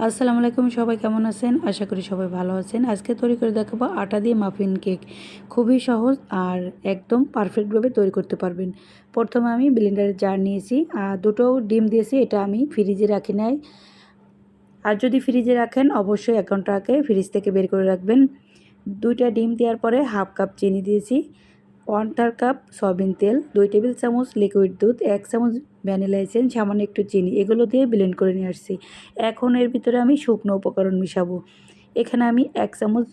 আসসালামু আলাইকুম, সবাই কেমন আছেন? আশা করি সবাই ভালো আছেন। আজকে তৈরি করে দেখাবো আটা দিয়ে মাফিন কেক খুবই সহজ আর একদম পারফেক্টভাবে তৈরি করতে পারবেন। প্রথমে আমি ব্লেন্ডারের জার নিয়েছি। আর দুটো ডিম দিয়েছি, এটা আমি ফ্রিজে রাখি নাই। আর যদি ফ্রিজে রাখেন, অবশ্যই এক ঘণ্টা আগে ফ্রিজ থেকে বের করে রাখবেন। দুইটা ডিম দেওয়ার পরে হাফ কাপ চিনি দিয়েছি। ওয়ান থার্ড কাপ, সয়াবিন তেল, দুই টেবিল চামচ লিকুইড দুধ, এক চামচ ভ্যানিলা এসেন্স, সামান্য একটু চিনি, এগুলো দিয়ে ব্লেন্ড করে নিয়ে আসছি। এখন এর ভিতরে আমি শুকনো উপকরণ মিশাবো। এখানে আমি এক চামচ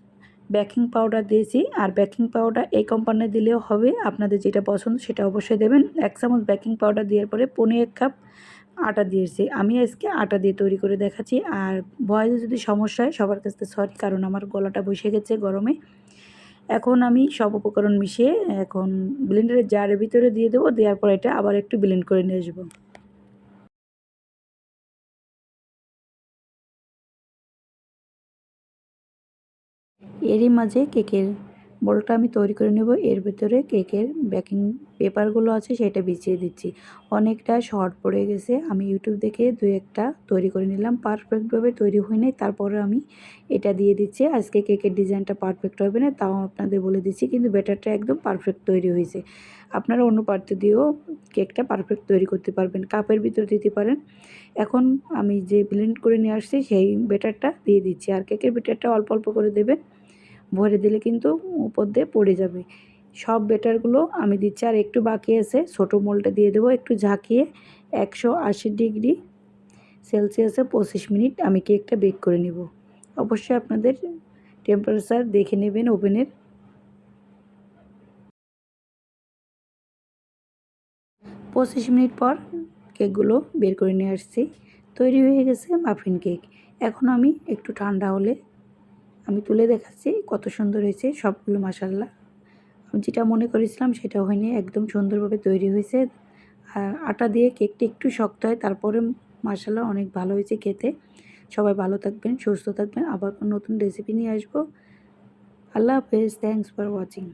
বেকিং পাউডার দিয়েছি। আর বেকিং পাউডার এই কোম্পানি দিলেও হবে, আপনাদের যেটা পছন্দ সেটা অবশ্যই দেবেন। এক চামচ বেকিং পাউডার দেওয়ার পরে পনেরো এক কাপ আটা দিয়েছি। আমি আজকে আটা দিয়ে তৈরি করে দেখাচ্ছি। আর ভয়েসে যদি সমস্যা হয়, সবার কাছে সরি, কারণ আমার গলাটা বসে গেছে গরমে। এখন আমি সব উপকরণ মিশিয়ে এখন ব্লেন্ডারের জারের ভিতরে দিয়ে দেবো, দেওয়ার পর এটা আবার একটু ব্লেন্ড করে নিয়ে আসব। এরই মাঝে কেকের বলটা আমি তৈরি করে নেব। এর ভিতরে কেকের বেকিং পেপারগুলো আছে, সেটা বিছিয়ে দিচ্ছি। অনেকটা শর্ট পড়ে গেছে। আমি ইউটিউব দেখে দু একটা তৈরি করে নিলাম। পারফেক্টভাবে তৈরি হয় নাই। তারপরে আমি এটা দিয়ে দিচ্ছি। আজকে কেকের ডিজাইনটা পারফেক্ট হবে না, তাও আপনাদের বলে দিচ্ছি। কিন্তু ব্যাটারটা একদম পারফেক্ট তৈরি হয়েছে। আপনারা অন্য পাত্র দিয়েও কেকটা পারফেক্ট তৈরি করতে পারবেন। কাপের ভিতরে দিতে পারেন। এখন আমি যে ব্লেন্ড করে নিয়ে আসছি, সেই ব্যাটারটা দিয়ে দিচ্ছি। আর কেকের ব্যাটারটা অল্প অল্প করে দেবেন। ভরে দিলে কিন্তু উপর দিয়ে পড়ে যাবে। সব বেটারগুলো আমি দিচ্ছি। আর একটু বাকি আছে, ছোটো মোলটা দিয়ে দেবো। একটু ঝাঁকিয়ে একশো আশি ডিগ্রি সেলসিয়াসে পঁচিশ মিনিট আমি কেকটা বেক করে নেব। অবশ্যই আপনাদের টেম্পারেচার দেখে নেবেন ওভেনের পঁচিশ মিনিট পর কেকগুলো বের করে নিয়ে আসছি। তৈরি হয়ে গেছে মাফিন কেক এখন আমি একটু ঠান্ডা হলে আমি তুলে দেখাচ্ছি কত সুন্দর হয়েছে সবগুলো মশাল্লা যেটা মনে করেছিলাম সেটা হয়নি, একদম সুন্দরভাবে তৈরি হয়েছে। আর আটা দিয়ে কেকটি একটু শক্ত হয়, তারপরে মশাল্লা অনেক ভালো হয়েছে খেতে। সবাই ভালো থাকবেন, সুস্থ থাকবেন। আবার নতুন রেসিপি নিয়ে আসব। আল্লাহ হাফেজ থ্যাংকস ফর ওয়াচিং